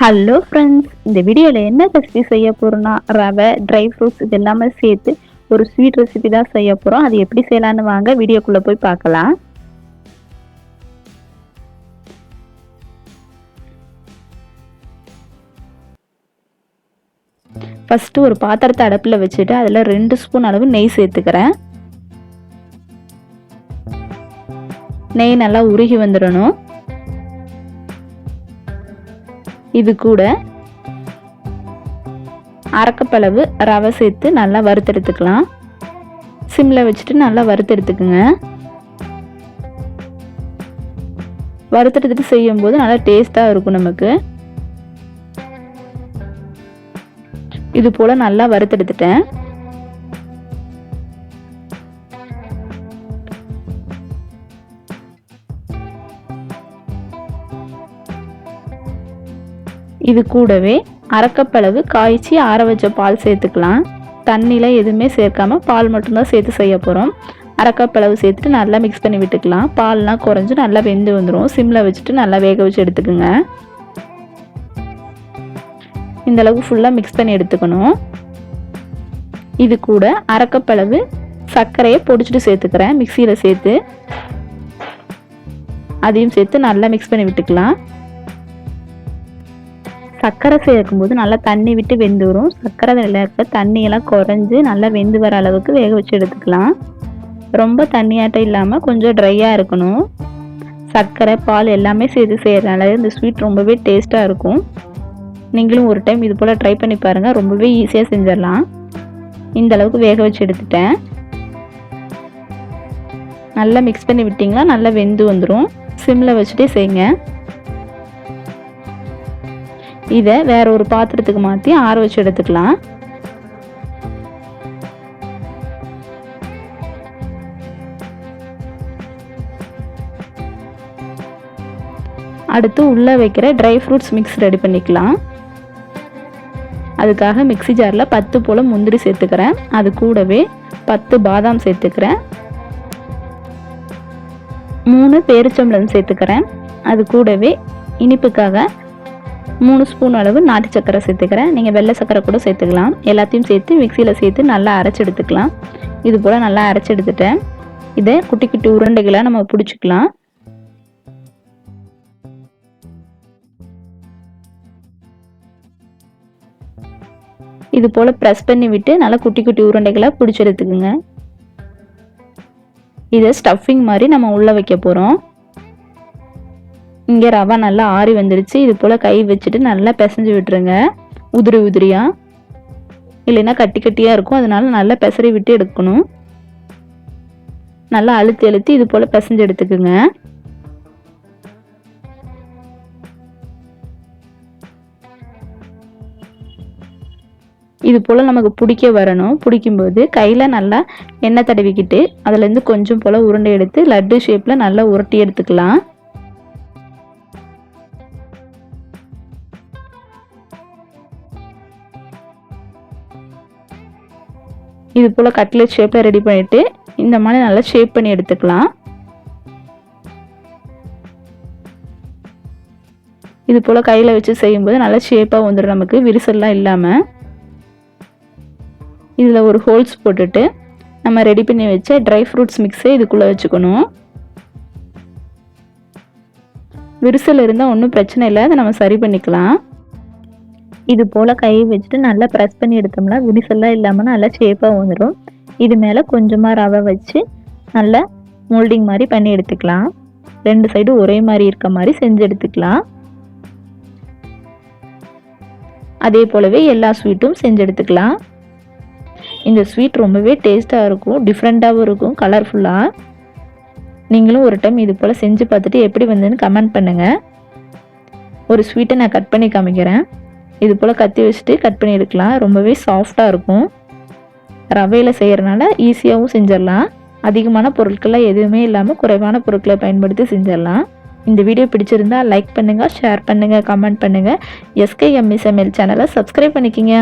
Hello friends இந்த வீடியோவில் என்ன ரெசிபி செய்ய போகிறோன்னா ரவை ட்ரை ஃப்ரூட்ஸ் இது எல்லாமே சேர்த்து ஒரு ஸ்வீட் ரெசிபி தான் செய்ய போகிறோம் அது எப்படி செய்யலான்னு வாங்க வீடியோக்குள்ளே போய் பார்க்கலாம். ஃபஸ்ட்டு ஒரு பாத்திரத்தை அடுப்பில் வச்சுட்டு அதில் ரெண்டு ஸ்பூன் அளவு நெய் சேர்த்துக்கிறேன். நெய் நல்லா உருகி வந்துடணும். இது கூட அரைக்கப்பளவு ரவை சேர்த்து நல்லா வறுத்தெடுத்துக்கலாம். சிம்மில் வச்சுட்டு நல்லா வறுத்தெடுத்துக்குங்க. வறுத்தெடுத்துட்டு செய்யும்போது நல்லா டேஸ்ட்டாக இருக்கும் நமக்கு. இது போல் நல்லா வறுத்தெடுத்துட்டேன். இது கூடவே அரைக்கப்பளவு காய்ச்சி ஆற வச்ச பால் சேர்த்துக்கலாம். தண்ணியில் எதுவுமே சேர்க்காமல் பால் மட்டும்தான் சேர்த்து செய்ய போகிறோம் அரைக்கப்பளவு சேர்த்துட்டு நல்லா மிக்ஸ் பண்ணி விட்டுக்கலாம். பால்லாம் குறைஞ்சி நல்லா வெந்து வந்துடும் சிம்மில் வச்சுட்டு நல்லா வேக வச்சு எடுத்துக்கோங்க. இந்தளவுக்கு ஃபுல்லாக மிக்ஸ் பண்ணி எடுத்துக்கணும். இது கூட அரைக்கப்பளவு சர்க்கரையை பொடிச்சிட்டு சேர்த்துக்கிறேன். மிக்சியில் சேர்த்து. அதையும் சேர்த்து நல்லா மிக்ஸ் பண்ணி விட்டுக்கலாம். சர்க்கரை சேர்க்கும்போது நல்லா தண்ணி விட்டு வெந்து வரும் சர்க்கரை இருக்க தண்ணியெல்லாம் குறைஞ்சி நல்லா வெந்து வர அளவுக்கு வேக வச்சு எடுத்துக்கலாம். ரொம்ப தண்ணியாட்டம் இல்லாமல் கொஞ்சம் ட்ரையாக இருக்கணும். சர்க்கரை பால் எல்லாமே சேர்த்து செய்கிறனால இந்த ஸ்வீட் ரொம்பவே டேஸ்ட்டாக இருக்கும். நீங்களும் ஒரு டைம் இது போல் ட்ரை பண்ணி பாருங்கள் ரொம்பவே ஈஸியாக செஞ்சிடலாம். இந்த அளவுக்கு வேக வச்சு எடுத்துட்டேன். நல்லா மிக்ஸ் பண்ணி விட்டிங்கன்னா நல்லா வெந்து வந்துடும் சிம்மில் வச்சுட்டே செய்யுங்க. இதை வேற ஒரு பாத்திரத்துக்கு மாற்றி ஆற வச்சு எடுத்துக்கலாம். அடுத்து உள்ளே வைக்கிற ட்ரை ஃப்ரூட்ஸ் மிக்ஸ் ரெடி பண்ணிக்கலாம். அதுக்காக மிக்சி ஜாரில் பத்து போல் முந்திரி சேர்த்துக்கிறேன். அது கூடவே பத்து பாதாம் சேர்த்துக்கிறேன். மூணு பேரிச்சம்பளம் சேர்த்துக்கிறேன். அது கூடவே இனிப்புக்காக மூணு ஸ்பூன் அளவு நாட்டு சக்கரை சேர்த்துக்கிறேன். நீங்கள் வெள்ளை சக்கரை கூட சேர்த்துக்கலாம். எல்லாத்தையும் சேர்த்து மிக்சியில் சேர்த்து நல்லா அரைச்சி எடுத்துக்கலாம். இது போல் நல்லா அரைச்சி எடுத்துட்டேன். இதை குட்டி குட்டி உருண்டைகளாக நம்ம பிடிச்சிக்கலாம். இது போல் ப்ரெஸ் பண்ணி விட்டு நல்லா குட்டி குட்டி உருண்டைகளாக பிடிச்சி எடுத்துக்குங்க. இதை ஸ்டஃபிங் மாதிரி நம்ம உள்ளே வைக்க போகிறோம் இங்கே ரவா நல்லா ஆறி வந்துடுச்சு இது போல் கை வச்சுட்டு நல்லா பிசைஞ்சு விட்டுருங்க. உதிரி உதிரியாக இல்லைன்னா கட்டி கட்டியாக இருக்கும். அதனால நல்லா பிசறி விட்டு எடுக்கணும். நல்லா அழுத்தி அழுத்தி இது போல் பிசைஞ்சு எடுத்துக்குங்க. இது போல் நமக்கு பிடிக்க வரணும். பிடிக்கும்போது கையில் நல்லா எண்ணெய் தடவிக்கிட்டு அதுலேருந்து கொஞ்சம் போல் உருண்டை எடுத்து லட்டு ஷேப்பில் நல்லா உருட்டி எடுத்துக்கலாம். இது போல் கட்லெட் ஷேப்பில் ரெடி பண்ணிவிட்டு இந்த மாதிரி நல்லா ஷேப் பண்ணி எடுத்துக்கலாம். இது போல் கையில் வச்சு செய்யும்போது நல்லா ஷேப்பாக வந்துடும் நமக்கு விரிசல்லாம் இல்லாமல் இதில் ஒரு ஹோல்ஸ் போட்டுட்டு நம்ம ரெடி பண்ணி வச்ச ட்ரை ஃப்ரூட்ஸ் மிக்ஸை இதுக்குள்ளே வச்சுக்கணும். விரிசல் இருந்தால் ஒன்றும் பிரச்சனை இல்லை. அதை நம்ம சரி பண்ணிக்கலாம். இது போல் கை வச்சுட்டு நல்லா ப்ரெஸ் பண்ணி எடுத்தோம்னா விரிசல்லாம் இல்லாமல் நல்லா ஷேப்பாக வந்துடும் இது மேலே கொஞ்சமாக ரவை வச்சு நல்லா மோல்டிங் மாதிரி பண்ணி எடுத்துக்கலாம். ரெண்டு சைடும் ஒரே மாதிரி இருக்க மாதிரி செஞ்சு எடுத்துக்கலாம். அதே போலவே எல்லா ஸ்வீட்டும் செஞ்சு எடுத்துக்கலாம். இந்த ஸ்வீட் ரொம்பவே டேஸ்ட்டாக இருக்கும் டிஃப்ரெண்ட்டாகவும் இருக்கும் கலர்ஃபுல்லாக நீங்களும் ஒரு டைம் இது போல் செஞ்சு பார்த்துட்டு எப்படி வந்ததுன்னு கமெண்ட் பண்ணுங்கள் ஒரு ஸ்வீட்டை நான் கட் பண்ணி காமிக்கிறேன். இது போல் கத்தி வச்சுட்டு கட் பண்ணி எடுக்கலாம். ரொம்பவே சாஃப்டாக இருக்கும். ரவையில் செய்கிறனால ஈஸியாகவும் செஞ்சிடலாம். அதிகமான பொருட்கள்லாம் எதுவுமே இல்லாமல் குறைவான பொருட்களை பயன்படுத்தி செஞ்சிடலாம். இந்த வீடியோ பிடிச்சிருந்தா லைக் பண்ணுங்கள் ஷேர் பண்ணுங்கள் கமெண்ட் பண்ணுங்கள் எஸ்கே எம்இசமெல் சேனலை சப்ஸ்கிரைப் பண்ணிக்கிங்க.